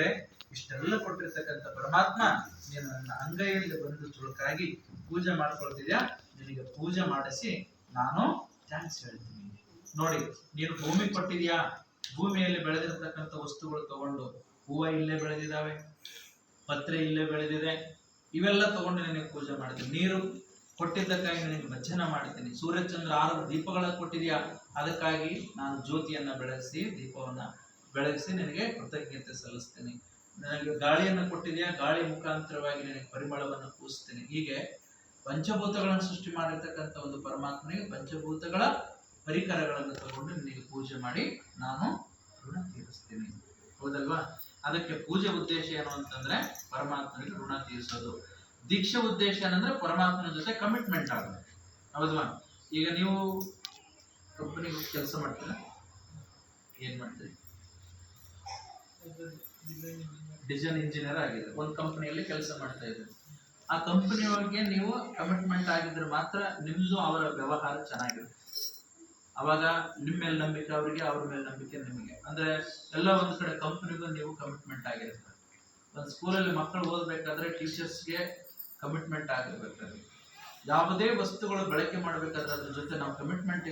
ದೇವರೇ ಇಷ್ಟೆಲ್ಲ ಕೊಟ್ಟಿರ್ತಕ್ಕಂಥ ಪರಮಾತ್ಮ ನೀನು ನನ್ನ ಅಂಗೈಯಲ್ಲಿ ಬಂದು ತುಳುಕಾಗಿ ಪೂಜೆ ಮಾಡ್ಕೊಳ್ತಿದ್ಯಾ? ನಿನಗೆ ಪೂಜೆ ಮಾಡಿಸಿ ನಾನು ಥ್ಯಾಂಕ್ಸ್ ಹೇಳ್ತೀನಿ. ನೋಡಿ, ನೀನು ಭೂಮಿ ಕೊಟ್ಟಿದ್ಯಾ? ಭೂಮಿಯಲ್ಲಿ ಬೆಳೆದಿರ್ತಕ್ಕಂಥ ವಸ್ತುಗಳು ತಗೊಂಡು ಹೂವ ಇಲ್ಲೇ ಬೆಳೆದಿದ್ದಾವೆ, ಪತ್ರೆ ಇಲ್ಲೇ ಬೆಳೆದಿದೆ, ಇವೆಲ್ಲ ತಗೊಂಡು ನಿನಗೆ ಪೂಜೆ ಮಾಡ್ತೀನಿ ನೀರು ಕೊಟ್ಟಿದ್ದಕ್ಕಾಗಿ ನಿನಗೆ ಭಜನ ಮಾಡ್ತೀನಿ ಸೂರ್ಯಚಂದ್ರ ಆರು ದೀಪಗಳ ಕೊಟ್ಟಿದ್ಯಾ? ಅದಕ್ಕಾಗಿ ನಾನು ಜ್ಯೋತಿಯನ್ನ ಬೆಳೆಸಿ ದೀಪವನ್ನ ಬೆಳಗಿಸಿ ನಿನಗೆ ಕೃತಜ್ಞತೆ ಸಲ್ಲಿಸ್ತೇನೆ. ನನಗೆ ಗಾಳಿಯನ್ನು ಕೊಟ್ಟಿದೆಯಾ? ಗಾಳಿ ಮುಖಾಂತರವಾಗಿ ನಿನಗೆ ಪರಿಮಳವನ್ನು ಕೂಸ್ತೀನಿ ಹೀಗೆ ಪಂಚಭೂತಗಳನ್ನು ಸೃಷ್ಟಿ ಮಾಡಿರ್ತಕ್ಕಂಥ ಒಂದು ಪರಮಾತ್ಮನಿಗೆ ಪಂಚಭೂತಗಳ ಪರಿಕರಗಳನ್ನು ತಗೊಂಡು ನಿನಗೆ ಪೂಜೆ ಮಾಡಿ ನಾನು ಋಣ ತೀರಿಸ್ತೀನಿ. ಹೌದಲ್ವಾ? ಅದಕ್ಕೆ ಪೂಜೆ ಉದ್ದೇಶ ಏನು ಅಂತಂದ್ರೆ ಪರಮಾತ್ಮನಿಗೆ ಋಣ ತೀರಿಸೋದು. ದೀಕ್ಷೆ ಉದ್ದೇಶ ಏನಂದ್ರೆ ಪರಮಾತ್ಮನ ಜೊತೆ ಕಮಿಟ್ಮೆಂಟ್ ಆಗೋದು. ಹೌದಲ್ವಾ? ಈಗ ನೀವು ಕಂಪನಿಗೆ ಕೆಲಸ ಮಾಡ್ತೀರಾ? ಏನ್ ಮಾಡ್ತೀರಿ? ಡಿಸೈನ್ ಇಂಜಿನಿಯರ್ ಆಗಿದೆ ಒಂದು ಕಂಪನಿಯಲ್ಲಿ ಕೆಲಸ ಮಾಡ್ತಾ ಇದ್ದಾರೆ ಆ ಕಂಪನಿಯೊಳಗೆ ನೀವು ಕಮಿಟ್ಮೆಂಟ್ ಆಗಿದ್ರೆ ಮಾತ್ರ ನಿಮ್ದು ಅವರ ವ್ಯವಹಾರ ಚೆನ್ನಾಗಿರುತ್ತೆ. ಅವಾಗ ನಿಮ್ಮ ಮೇಲೆ ನಂಬಿಕೆ ಅವರಿಗೆ, ಅವ್ರ ಮೇಲೆ ನಂಬಿಕೆ ನಿಮಗೆ. ಅಂದ್ರೆ ಎಲ್ಲ ಒಂದು ಕಡೆ ಕಂಪ್ನಿಗೂ ನೀವು ಕಮಿಟ್ಮೆಂಟ್ ಆಗಿರುತ್ತೆ. ಒಂದು ಸ್ಕೂಲಲ್ಲಿ ಮಕ್ಕಳು ಓದಬೇಕಾದ್ರೆ ಟೀಚರ್ಸ್ಗೆ ಕಮಿಟ್ಮೆಂಟ್ ಆಗಿರ್ಬೇಕಾದ್ರೆ ಯಾವುದೇ ವಸ್ತುಗಳು ಬಳಕೆ ಮಾಡಬೇಕಾದ್ರೆ ಅದ್ರ ಜೊತೆ ನಾವು ಕಮಿಟ್ಮೆಂಟ್